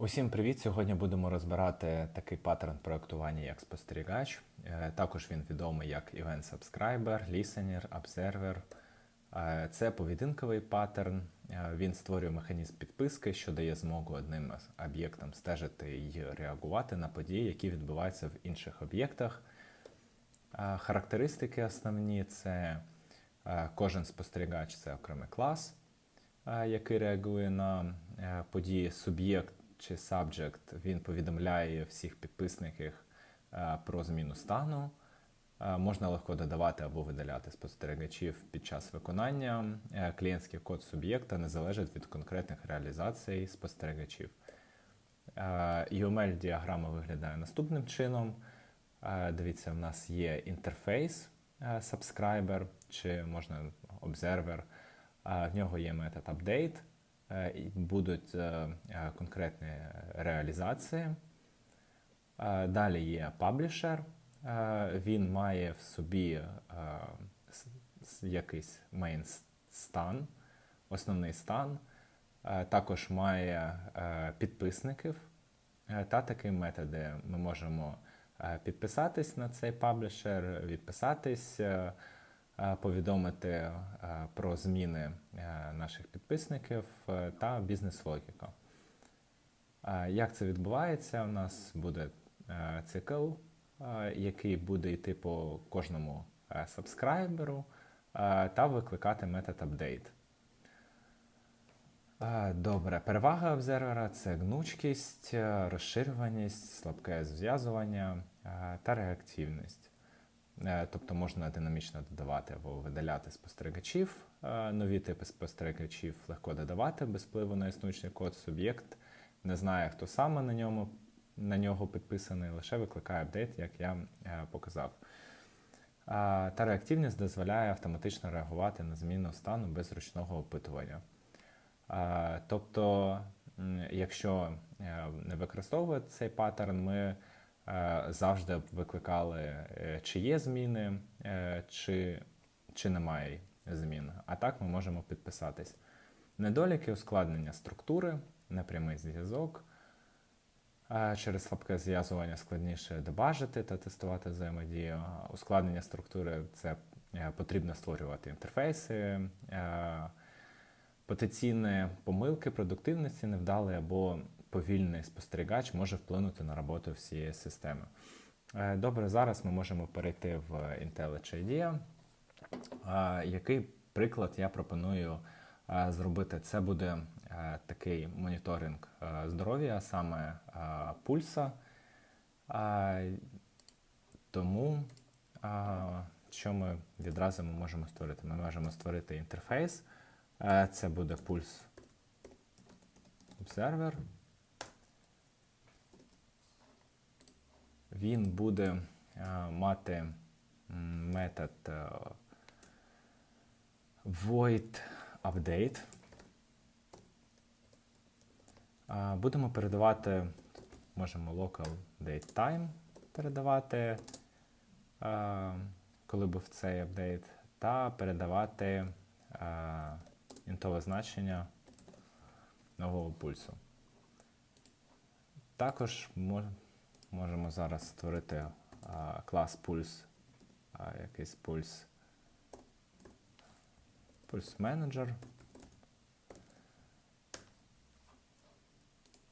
Усім привіт! Сьогодні будемо розбирати такий паттерн проектування як спостерігач. Е, Також він відомий як Event Subscriber, Listener, Observer. Е, Це поведінковий паттерн. Е, Він створює механізм підписки, що дає змогу одним об'єктам стежити і реагувати на події, які відбуваються в інших об'єктах. Характеристики основні це кожен спостерігач це окремий клас, який реагує на події суб'єкт чи subject, він повідомляє всіх підписників е, про зміну стану. Е, Можна легко додавати або видаляти спостерігачів під час виконання. Е, Клієнтський код суб'єкта не залежить від конкретних реалізацій спостерігачів. Е, UML-діаграма виглядає наступним чином. Дивіться, в нас є інтерфейс subscriber, чи можна observer. В нього є метод update, будуть е, е, конкретні реалізації. Е, Далі є. Е, Він має в собі е, якийсь main стан, основний стан. Е, Також має е, підписників е, та такі методи. Ми можемо е, підписатись на цей паблішер, відписатись, е, е, повідомити е, про зміни е, наших підписників е, та бізнес-логіка. Е, Як це відбувається? У нас буде е, цикл, е, який буде йти по кожному е, сабскрайберу е, та викликати метод. Е, Добре, перевага обзервера це гнучкість, е, розширюваність, слабке зв'язування е, та реактивність. Е, Тобто можна динамічно додавати або видаляти спостерігачів. Е, Нові типи спостерігачів легко додавати без впливу на існуючий код. Суб'єкт не знає, хто саме на ньому на нього підписаний, лише викликає апдейт, як я е, показав. Та реактивність дозволяє автоматично реагувати на зміну стану без ручного опитування. Тобто, якщо не використовувати цей паттерн, ми завжди викликали, е, чи є зміни, е, чи, чи немає змін. А так ми можемо підписатись. Недоліки ускладнення структури, непрямий зв'язок. Е, Через слабке зв'язування складніше дебажити та тестувати взаємодію. Ускладнення структури це е, потрібно створювати інтерфейси, е, потенційні помилки продуктивності, невдалий або повільний спостерігач може вплинути на роботу всієї системи. Е, Добре, зараз ми можемо перейти в IntelliJ IDEA. Е, Який приклад я пропоную е, зробити? Це буде такий моніторинг здоров'я, саме пульса. Тому що ми відразу ми можемо створити? Ми можемо створити інтерфейс. Це буде пульс Observer. Він буде е, мати метод е, void update. Будемо передавати, можемо local date time передавати, е, коли був цей апдейт, та передавати інтове значення нового пульсу. Також можемо зараз створити а, клас пульс, а, якийсь пульс, пульс менеджер,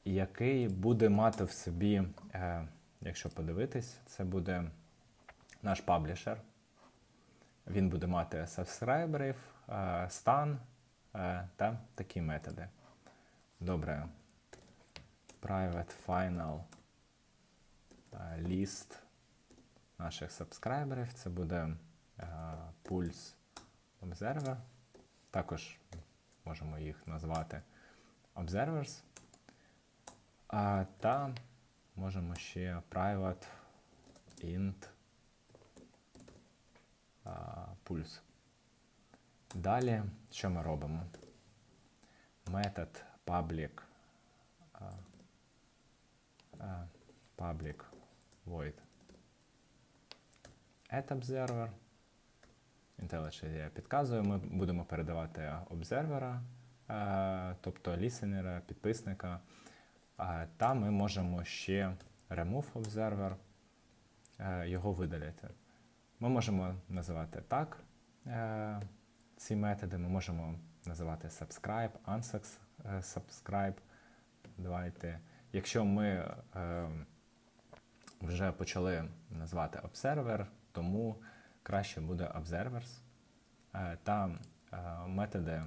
який буде мати в собі, е, якщо подивитись, це буде наш паблішер. Він буде мати сабскрайберів, е, стан е, та такі методи. Добре. Private final е, list наших сабскрайберів. Це буде е, Pulse Observer. Також можемо їх назвати Observers. Та можемо ще private int Pulse. Далі, що ми робимо? Метод public public void add observer. IntelliJ IDEA підказує, ми будемо передавати обзервера, е, тобто лісенера, підписника. Та ми можемо ще remove observer е, його видалити. Ми можемо називати так е, ці методи, ми можемо називати subscribe, unsubscribe. Давайте. Якщо ми е, вже почали назвати observer, тому краще буде observers. Е, та е, методи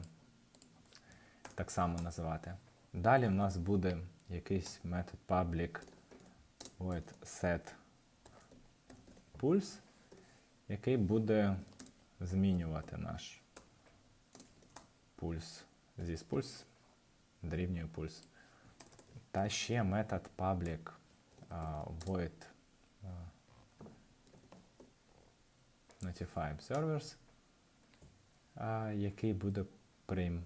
так само називати. Далі в нас буде якийсь метод public void set pulse, який буде змінювати наш пульс. Зі пульс дорівнює пульс. Та ще метод public void notify observers, uh, який буде прийм...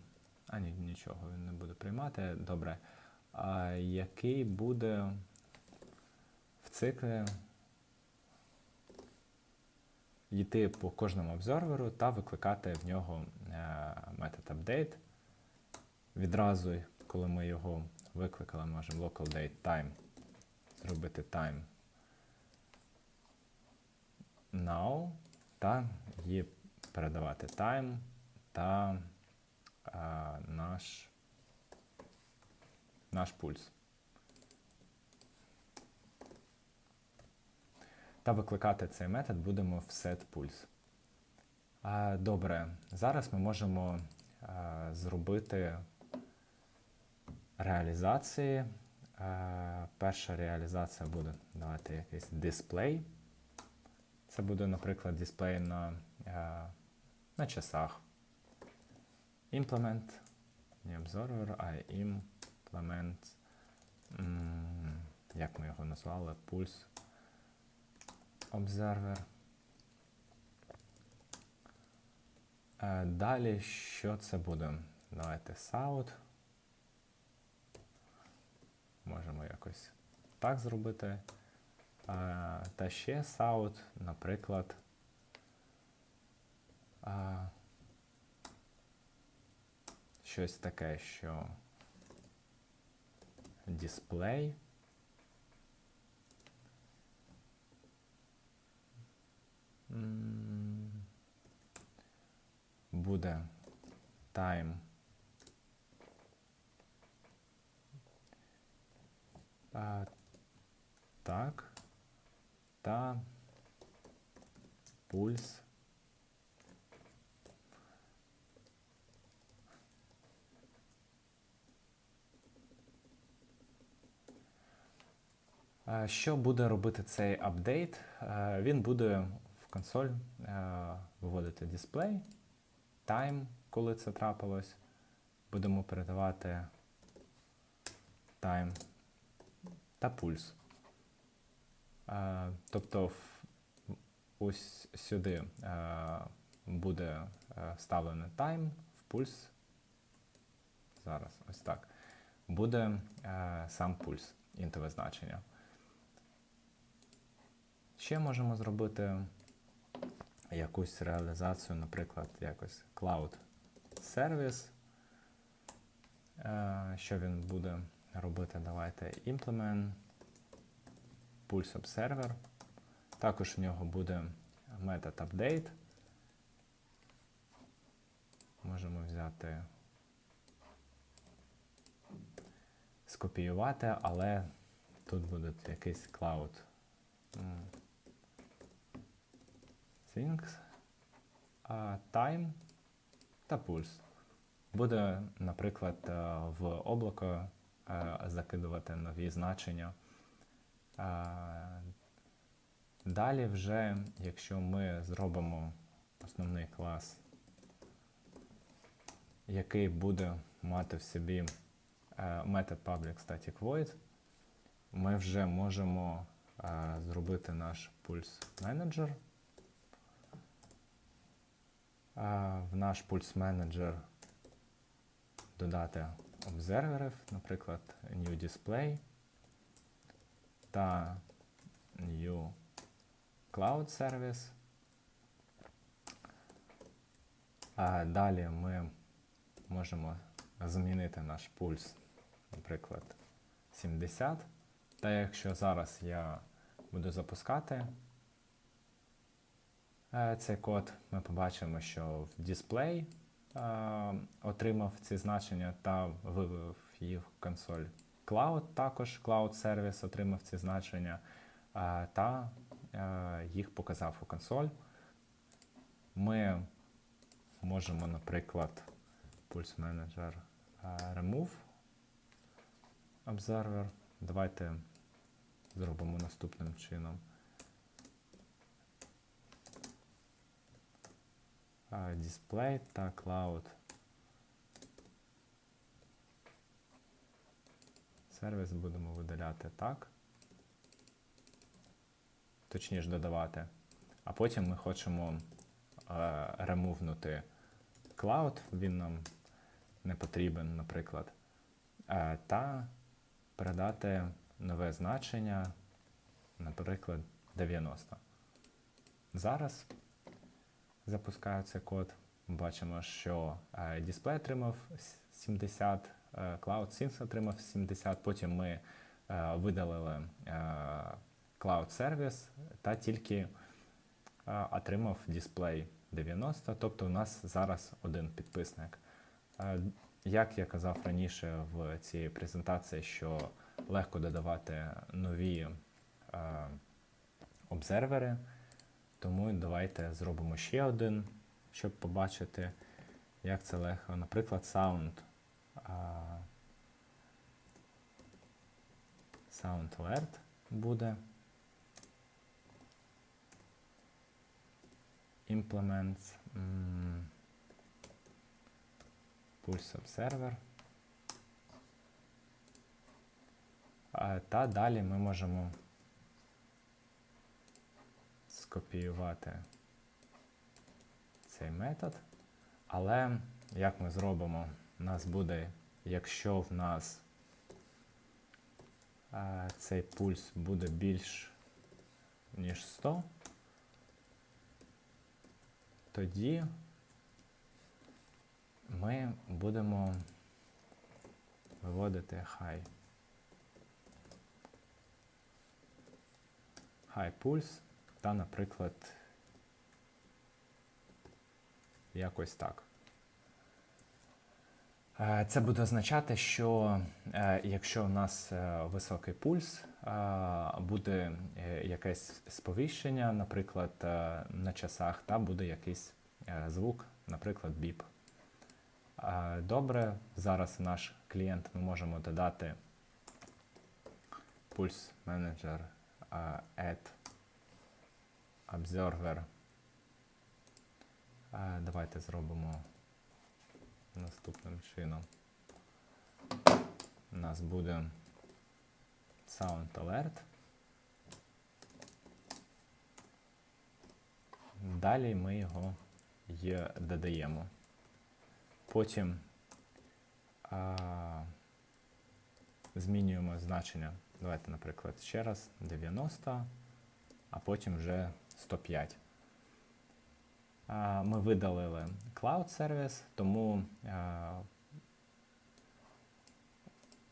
А, ні, нічого він не буде приймати. Добре. А, який буде в циклі йти по кожному обзорверу та викликати в нього е, метод update. Відразу, коли ми його викликали, можемо local date time зробити time now та її передавати time та а, наш, наш пульс. Та викликати цей метод будемо в setPulse. Добре, зараз ми можемо зробити реалізації. Перша реалізація буде давати якийсь дисплей. Це буде, наприклад, дисплей на, на часах. Implement, не observer, а implement, як ми його назвали, пульс observer. Е, Далі що це буде? Давайте sound. Можемо якось так зробити. Та ще sound, наприклад. е, Щось таке, що дисплей. Буде time. А, так. Та пульс. Що буде робити цей апдейт? Він буде в консоль виводити дисплей, time, коли це трапилось. Будемо передавати time та пульс. Тобто ось сюди буде е, вставлений time, в пульс. Зараз, ось так. Буде е, сам пульс, інтове значення. Ще можемо зробити якусь реалізацію, наприклад, якось Cloud Service. Е, Що він буде робити? Давайте implement Pulse Observer. Також в нього буде метод update. Можемо взяти, скопіювати, але тут буде якийсь cloud. Things, Time та Pulse. Буде, наприклад, е, в облако закидувати нові значення. Е, Далі вже, якщо ми зробимо основний клас, який буде мати в собі е, метод public static void, ми вже можемо е, зробити наш пульс менеджер. В наш пульс менеджер додати обзерверів, наприклад, New Display та New Cloud Service. А далі ми можемо змінити наш пульс, наприклад, 70. Та якщо зараз я буду запускати е, цей код, ми побачимо, що в дисплей отримав ці значення та вивів їх в консоль. Cloud також Cloud Service отримав ці значення та їх показав у консоль. Ми можемо, наприклад, Pulse Manager Remove Observer. Давайте зробимо наступним чином. Display та Cloud. Сервіс будемо видаляти так. Точніше додавати. А потім ми хочемо е, ремувнути Cloud, він нам не потрібен, наприклад. Е, та передати нове значення, наприклад, 90. Зараз запускаю цей код. Бачимо, що е, дисплей отримав 70, е, Cloud Sync отримав 70, потім ми е, видалили Cloud Service та тільки отримав дисплей 90, тобто у нас зараз один підписник. Як я казав раніше в цій презентації, що легко додавати нові обзервери, тому давайте зробимо ще один, щоб побачити, як це легко. Наприклад, Sound. Sound Alert буде. Implements. Pulse Observer. Та далі ми можемо скопіювати цей метод. Але як ми зробимо? У нас буде, якщо в нас а, цей пульс буде більш ніж 100, тоді ми будемо виводити high. High pulse та, наприклад, якось так. Е, Це буде означати, що е, якщо у нас е, високий пульс, буде якесь сповіщення, наприклад, на часах, та буде якийсь звук, наприклад, біп. Добре, зараз наш клієнт ми можемо додати Manager е, Add Observer. Давайте зробимо наступним чином. У нас буде Sound Alert. Далі ми його й додаємо. Потім а, змінюємо значення. Давайте, наприклад, ще раз 90, а потім вже 105. Ми видалили Cloud Service, тому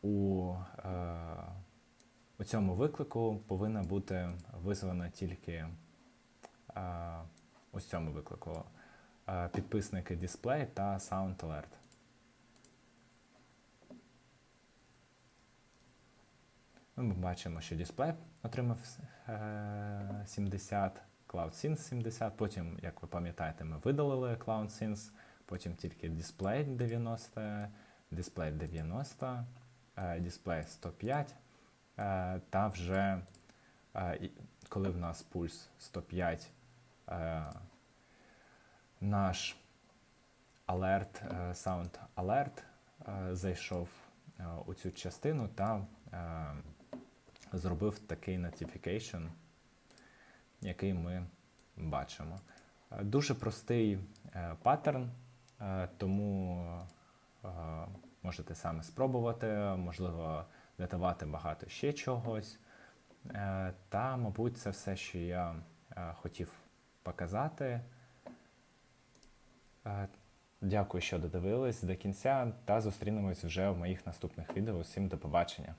у, е, у цьому виклику повинна бути визвана тільки а, ось цьому виклику підписники Display та Sound Alert. Ну, Ми бачимо, що дисплей отримав е, 70, CloudSync 70, потім, як ви пам'ятаєте, ми видалили CloudSync, потім тільки дисплей 90, дисплей 90, е, дисплей 105, е, та вже е, коли в нас пульс 105, е, наш alert, е, sound alert е, зайшов е, у цю частину та зробив такий notification, який ми бачимо. Дуже простий е, паттерн, е, тому е, можете саме спробувати, можливо, додавати багато ще чогось. Та, мабуть, це все, що я хотів показати. Дякую, що додивились до кінця, та зустрінемось вже в моїх наступних відео. Всім до побачення!